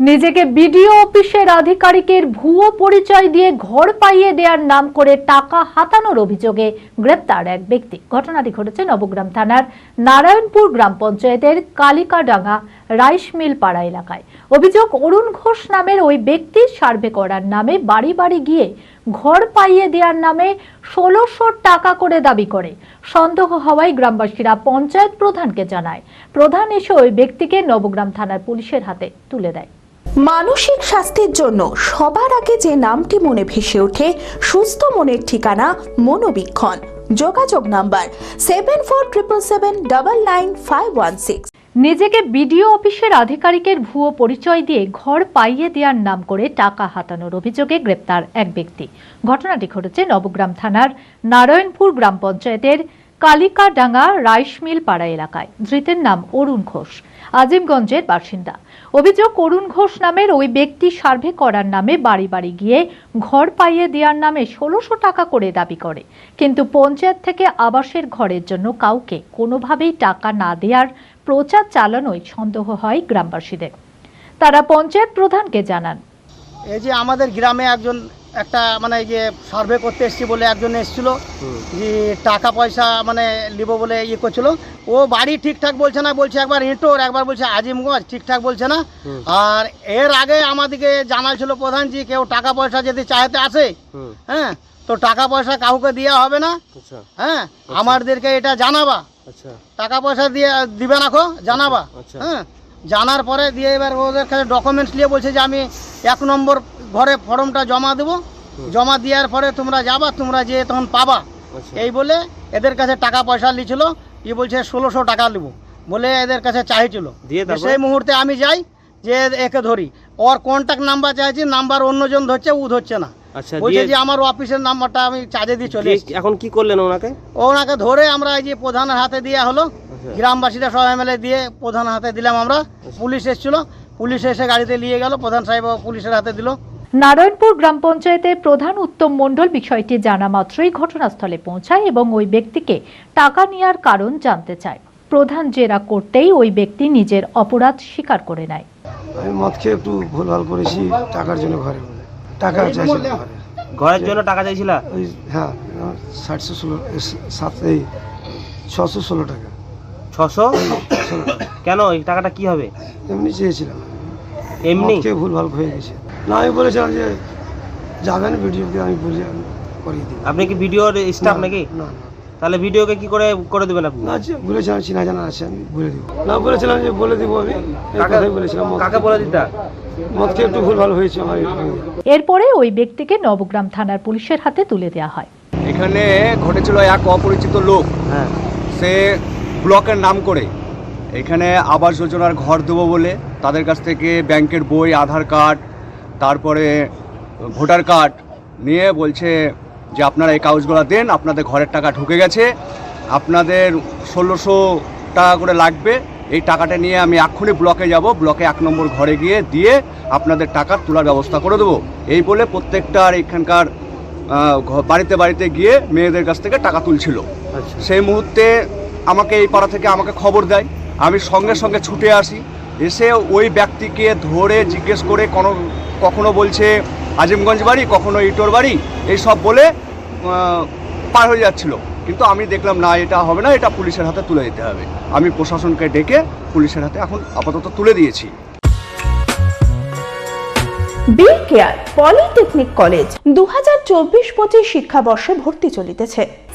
নিজেকে বিডিও অফিসের আধিকারিকের ভুয়ো পরিচয় দিয়ে ঘর পাইয়ে দেওয়ার নাম করে টাকা হাতানোর অভিযোগে গ্রেপ্তার এক ব্যক্তি। ঘটনাটি ঘটেছে নবগ্রাম থানার নারায়ণপুর গ্রাম পঞ্চায়েতের কালিকাডাঙ্গা রাইস মিল পাড়া এলাকায়। অভিযোগ, অরুণ ঘোষ নামের ওই ব্যক্তির সার্ভে করার নামে বাড়ি বাড়ি গিয়ে ঘর পাইয়ে দেওয়ার নামে ষোলোশো টাকা করে দাবি করে। সন্দেহ হওয়ায় গ্রামবাসীরা পঞ্চায়েত প্রধানকে জানায়। প্রধান এসে ওই ব্যক্তিকে নবগ্রাম থানার পুলিশের হাতে তুলে দেয়। মানসিক স্বাস্থ্যের জন্য সবার আগে যে নামটি মনে ভেসে ওঠে, সুস্থ মনের ঠিকানা মনোবীক্ষণ। যোগাযোগ number seven four triple seven double nine five one six নিজেকে বিডিও অফিসের আধিকারিকের ভুয়ো পরিচয় দিয়ে ঘর পাইয়ে দেওয়ার নাম করে টাকা হাতানোর অভিযোগে গ্রেপ্তার এক ব্যক্তি। ঘটনাটি ঘটেছে নবগ্রাম থানার নারায়ণপুর গ্রাম পঞ্চায়েতের কালিকাডাঙ্গা রাইস মিল পাড়া এলাকায়। ধৃতের নাম অরুণ ঘোষ, আজিমগঞ্জের বাসিন্দা। অভিযোগ অরুণ ঘোষ নামের ওই ব্যক্তি সার্ভে করার নামে বাড়ি বাড়ি গিয়ে ঘর পাইয়ে দেওয়ার নামে ষোলোশো টাকা করে দাবি করে। কিন্তু পঞ্চায়েত থেকে আবাসের ঘরের জন্য কাউকে কোনোভাবেই টাকা না দেওয়ার প্রচার চালানোয় সন্দেহ হয় গ্রামবাসীদের। তারা পঞ্চায়েত প্রধানকে জানান। এই যে আমাদের গ্রামে একজন একটা মানে যে সার্ভে করতে এসছি বলে একজন এসেছিল যে টাকা পয়সা মানে নিব বলে ইয়ে করছিল। ও বাড়ি ঠিকঠাক বলছে না বলছে একবার ইঁটোর একবার বলছে আজিমগঞ্জ ঠিকঠাক বলছে না। আর এর আগে আমাদেরকে জানাইছিল প্রধান যে কেউ টাকা পয়সা যদি চাইতে আসে হ্যাঁ তো টাকা পয়সা কাউকে দেওয়া হবে না। আচ্ছা। হ্যাঁ আমাদেরকে এটা জানাবা। আচ্ছা টাকা পয়সা দিয়ে দিবে না জানাবা। আচ্ছা। হ্যাঁ জানার পরে দিয়ে এবার ওদের কাছে ডকুমেন্টস নিয়ে বলছে যে আমি এক নম্বর ঘরে ফর্মটা জমা দেবো। জমা দেওয়ার পরে তোমরা যাবা তোমরা যে তখন পাবা। আচ্ছা। এই বলে এদের কাছে টাকা পয়সা নিয়েছিল ই বলছে ষোলোশো টাকা নেব বলে এদের কাছে চাইছিল। সেই মুহূর্তে আমি যাই যে একে ধরি। ওর কন্ট্যাক্ট নাম্বার চাইছি নাম্বার অন্যজন ধরছে ও ধরছে না। আচ্ছা বলছে যে আমার অফিসের নাম্বারটা আমি চার্জে দিয়ে চলে এসেছি। এখন কি করলেন ওনাকে? ওনাকে ধরে আমরা এই যে প্রধানের হাতে দেওয়া হলো আচ্ছা। গ্রামবাসীরা সবাই মিলে দিয়ে প্রধান হাতে দিলাম আমরা। পুলিশ এসেছিল পুলিশ এসে গাড়িতে নিয়ে গেল প্রধান সাহেব পুলিশের হাতে দিল। নারায়ণপুর গ্রাম পঞ্চায়েতের প্রধান উত্তম মণ্ডল বিষয়টি জানা মাত্রই ঘটনাস্থলে পৌঁছায় এবং ওই ব্যক্তিকে টাকা নেওয়ার কারণ জানতে চায়। প্রধান জেরা করতেই ওই ব্যক্তি নিজের অপরাধ স্বীকার করে নেয়। আমি মদ খেয়ে একটু ভুলভাল করেছি টাকার জন্য ঘরে। টাকা চাইছিল। ঘরে ঘরের জন্য টাকা চাইছিল? ওই হ্যাঁ ষাটশো ষোলো সাত এই ছশো ষোলো টাকা। ছশো? ষোলো কেন? এই টাকাটা কি হবে? এমনি চেয়েছিলাম। এমনি? ভুল ভালো হয়ে গেছে। না আমি বলেছিলাম যে যাবেন ভিডিওকে আমি বলে করিয়ে দিই আপনি কি ভিডিওর স্টাফ নাকি? না না। তাহলে ভিডিওকে কি করে করে দেবেন আপনি? না বলেছিলাম চিনা জানা আছে আমি বলে দিব। না বলেছিলাম যে বলে দিব আমি কাকে বলেছিলাম কাকে বলে দিতা। খেয়ে একটু ভুলভাল হয়েছে আমার এরপরে ওই ব্যক্তিকে নবগ্রাম থানার পুলিশের হাতে তুলে দেওয়া হয়। এখানে ঘটেছিল এক অপরিচিত লোক। হ্যাঁ। সে ব্লকের নাম করে। এখানে আবাস যোজনার ঘর দেবো বলে তাদের কাছ থেকে ব্যাংকের বই আধার কার্ড তারপরে ভোটার কার্ড নিয়ে বলছে যে আপনারা এই কাগজগুলো দেন আপনাদের ঘরের টাকা ঢুকে গেছে। আপনাদের ষোলোশো টাকা করে লাগবে। এই টাকাটা নিয়ে আমি এক্ষুনি ব্লকে যাব। ব্লকে এক নম্বর ঘরে গিয়ে দিয়ে আপনাদের টাকা তোলার ব্যবস্থা করে দেবো। এই বলে প্রত্যেকটার এখানকার বাড়িতে বাড়িতে গিয়ে মেয়েদের কাছ থেকে টাকা তুলছিল। আচ্ছা। সেই মুহূর্তে আমাকে এই পাড়া থেকে আমাকে খবর দেয়। আমি সঙ্গে সঙ্গে ছুটে আসি। এসে ওই ব্যক্তিকে ধরে জিজ্ঞেস করে কোনো কখনো বলছে আজিমগঞ্জ বাড়ি, কখনো ইটোর বাড়ি এইসব বলে পার হয়ে যাচ্ছিল। কিন্তু আমি দেখলাম, না, এটা হবে না, এটা পুলিশের হাতে তুলে দিতে হবে। আমি প্রশাসনকে ডেকে পুলিশের হাতে এখন আপাতত তুলে দিয়েছি। বি কেয়ার পলিটেকনিক কলেজ দু হাজার চব্বিশ পঁচিশ শিক্ষাবর্ষে ভর্তি চলিতেছে।